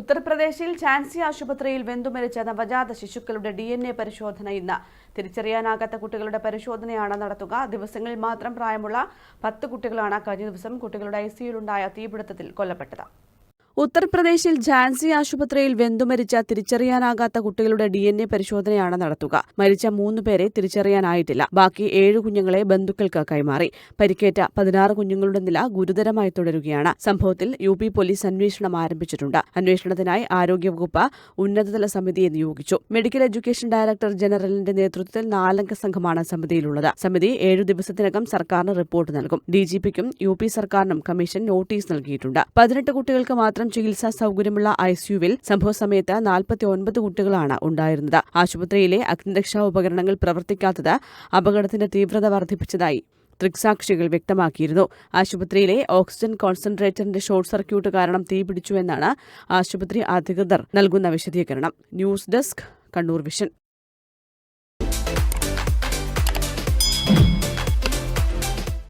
ഉത്തർപ്രദേശിൽ ഝാൻസി ആശുപത്രിയിൽ വെന്തുമരിച്ച നവജാത ശിശുക്കളുടെ ഡി എൻ എ പരിശോധന ഇന്ന്. തിരിച്ചറിയാനാകാത്ത കുട്ടികളുടെ പരിശോധനയാണ് നടത്തുക. ദിവസങ്ങളിൽ മാത്രം പ്രായമുള്ള പത്ത് കുട്ടികളാണ് കഴിഞ്ഞ ദിവസം കുട്ടികളുടെ ഐ സിയിലുണ്ടായ തീപിടുത്തത്തിൽ കൊല്ലപ്പെട്ടത്. ഉത്തർപ്രദേശിൽ ഝാൻസി ആശുപത്രിയിൽ വെന്തുമരിച്ച തിരിച്ചറിയാനാകാത്ത കുട്ടികളുടെ ഡി എൻ എ പരിശോധനയാണ് നടത്തുക. മരിച്ച മൂന്ന് പേരെ തിരിച്ചറിയാനായിട്ടില്ല. ബാക്കി ഏഴ് കുഞ്ഞുങ്ങളെ ബന്ധുക്കൾക്ക് കൈമാറി. പരിക്കേറ്റ പതിനാറ് കുഞ്ഞുങ്ങളുടെ നില ഗുരുതരമായി തുടരുകയാണ്. സംഭവത്തിൽ യു പി പോലീസ് അന്വേഷണം ആരംഭിച്ചിട്ടുണ്ട്. അന്വേഷണത്തിനായി ആരോഗ്യവകുപ്പ് ഉന്നതതല സമിതിയെ നിയോഗിച്ചു. മെഡിക്കൽ എഡ്യൂക്കേഷൻ ഡയറക്ടർ ജനറലിന്റെ നേതൃത്വത്തിൽ നാലംഗ സംഘമാണ് സമിതിയിലുള്ളത്. സമിതി ഏഴു ദിവസത്തിനകം സർക്കാരിന് റിപ്പോർട്ട് നൽകും. ഡി ജി പിക്കും യു പി സർക്കാരിനും കമ്മീഷൻ നോട്ടീസ് നൽകിയിട്ടുണ്ട്. പതിനെട്ട് കുട്ടികൾക്ക് മാത്രം ചികിത്സാ സൗകര്യമുള്ള ഐസിയുവിൽ സംഭവസമയത്ത് നാൽപ്പത്തി ഒൻപത് കുട്ടികളാണ് ഉണ്ടായിരുന്നത്. ആശുപത്രിയിലെ അഗ്നിരക്ഷാ ഉപകരണങ്ങൾ പ്രവർത്തിക്കാത്തത് അപകടത്തിന്റെ തീവ്രത വർദ്ധിപ്പിച്ചതായി ദൃക്സാക്ഷികൾ വ്യക്തമാക്കിയിരുന്നു. ആശുപത്രിയിലെ ഓക്സിജൻ കോൺസെൻട്രേറ്ററിന്റെ ഷോർട്ട് സർക്യൂട്ട് കാരണം തീപിടിച്ചുവെന്നാണ് ആശുപത്രി അധികൃതർ നൽകുന്ന വിശദീകരണം. News desk Kannur vision.